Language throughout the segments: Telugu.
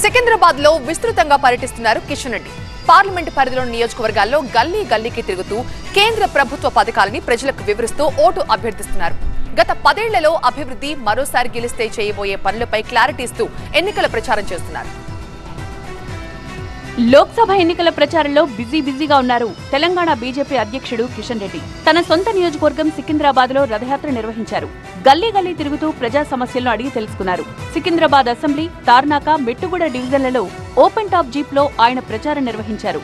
సికింద్రాబాద్లో విస్తృతంగా పర్యటిస్తున్నారు కిషన్ రెడ్డి. పార్లమెంటు పరిధిలోని నియోజకవర్గాల్లో గల్లీ గల్లీకి తిరుగుతూ కేంద్ర ప్రభుత్వ పథకాలని ప్రజలకు వివరిస్తూ ఓటు అభ్యర్థిస్తున్నారు. గత పదేళ్ళలో అభివృద్ధి మరోసారి గెలిస్తే చేయబోయే పనులపై క్లారిటీ ఇస్తూ ఎన్నికల ప్రచారం చేస్తున్నారు. లోక్సభ ఎన్నికల ప్రచారంలో బిజీ బిజీగా ఉన్నారు తెలంగాణ బీజేపీ అధ్యక్షుడు కిషన్ రెడ్డి. తన సొంత నియోజకవర్గం సికింద్రాబాద్లో రథయాత్ర నిర్వహించారు. గల్లీ గల్లీ తిరుగుతూ ప్రజా సమస్యలను అడిగి తెలుసుకున్నారు. సికింద్రాబాద్ అసెంబ్లీ తార్నాక మెట్టుగూడ డివిజన్లలో ఓపెన్ టాప్ జీప్లో ఆయన ప్రచారం నిర్వహించారు.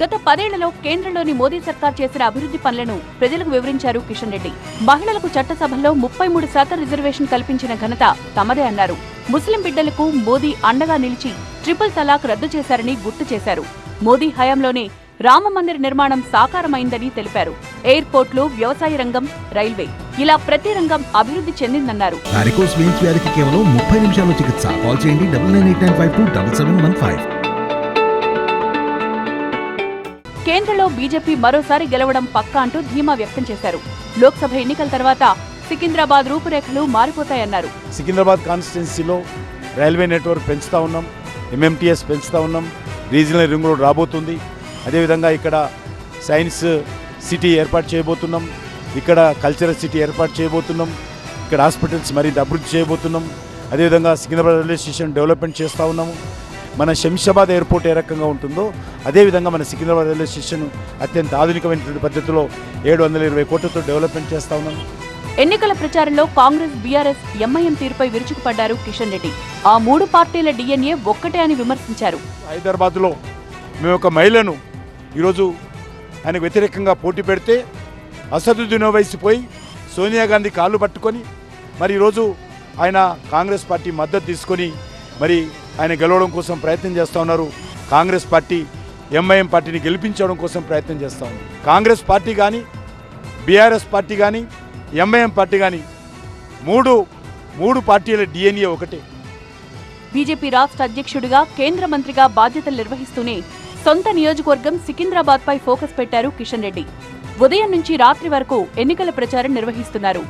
గత పదేళ్ళలో కేంద్రంలోని మోదీ సర్కార్ చేసిన అభివృద్ధి పనులను ప్రజలకు వివరించారు కిషన్ రెడ్డి. మహిళలకు చట్టసభల్లో ముప్పై మూడు శాతం రిజర్వేషన్ కల్పించిన ఘనత తమదే అన్నారు. ముస్లిం బిడ్డలకు మోదీ అండగా నిలిచి ట్రిపుల్ తలాక్ రద్దు చేశారని గుర్తు చేశారు. మోదీ హయాంలోనే రామ మందిర నిర్మాణం సాకారమైందని తెలిపారు. ఎయిర్పోర్ట్లు వ్యవసాయ రంగం రైల్వే ఇలా ప్రతి రంగం అభివృద్ధి చెందిందన్నారు. కేవలం ముప్పై నిమిషాల్లో చికిత్స. కాల్ చేయండి కేంద్రంలో బీజేపీ మరోసారి గెలవడం పక్కా అంటూ ధీమా వ్యక్తం చేశారు. లోక్సభ ఎన్నికల తర్వాత సికింద్రాబాద్ రూపురేఖలు మారిపోతాయన్నారు. సికింద్రాబాద్ కాన్స్టిట్యున్సీలో రైల్వే నెట్వర్క్ పెంచుతూ ఉన్నాం ఎంఎంటీఎస్ పెంచుతూ ఉన్నాం రీజనల్ రింగ్ రోడ్ రాబోతుంది. అదేవిధంగా ఇక్కడ సైన్స్ సిటీ ఏర్పాటు చేయబోతున్నాం ఇక్కడ కల్చరల్ సిటీ ఏర్పాటు చేయబోతున్నాం ఇక్కడ హాస్పిటల్స్ మరింత అభివృద్ధి చేయబోతున్నాం. అదేవిధంగా సికింద్రాబాద్ రైల్వే స్టేషన్ డెవలప్మెంట్ చేస్తూ ఉన్నాము. మన శంషాబాద్ ఎయిర్పోర్ట్ ఏ రకంగా ఉంటుందో అదేవిధంగా మన సికింద్రాబాద్ రైల్వే స్టేషన్ అత్యంత ఆధునికమైనటువంటి పద్ధతిలో ఏడు వందల ఇరవై కోట్లతో డెవలప్మెంట్ చేస్తూ ఉన్నాం. ఎన్నికల ప్రచారంలో కాంగ్రెస్ బీఆర్ఎస్ ఎంఐఎం తీరుపై విరుచుకుపడ్డారు కిషన్ రెడ్డి. ఆ మూడు పార్టీల డిఎన్ఏ ఒక్కటే అని విమర్శించారు. హైదరాబాద్లో మేము ఒక మహిళను ఈరోజు ఆయనకు వ్యతిరేకంగా పోటీ పెడితే అసదుద్దీన్ ఓవైసీ పోయి సోనియా గాంధీ కాళ్ళు పట్టుకొని మరి ఈరోజు ఆయన కాంగ్రెస్ పార్టీ మద్దతు తీసుకొని మరి ఆయన గెలవడం కోసం ప్రయత్నం చేస్తూ ఉన్నారు. కాంగ్రెస్ పార్టీ ఎంఐఎం పార్టీని గెలిపించడం కోసం ప్రయత్నం చేస్తూ ఉంది. కాంగ్రెస్ పార్టీ కానీ బీఆర్ఎస్ పార్టీ కానీ ఎంఐఎం పార్టీ కానీ మూడు మూడు పార్టీల డిఎన్ఏ ఒకటే. బీజేపీ రాష్ట్ర అధ్యక్షుడిగా కేంద్ర మంత్రిగా బాధ్యతలు నిర్వహిస్తూనే సొంత నియోజకవర్గం సికింద్రాబాద్ పై ఫోకస్ పెట్టారు కిషన్ రెడ్డి. ఉదయం నుంచి రాత్రి వరకు ఎన్నికల ప్రచారం నిర్వహిస్తున్నారు.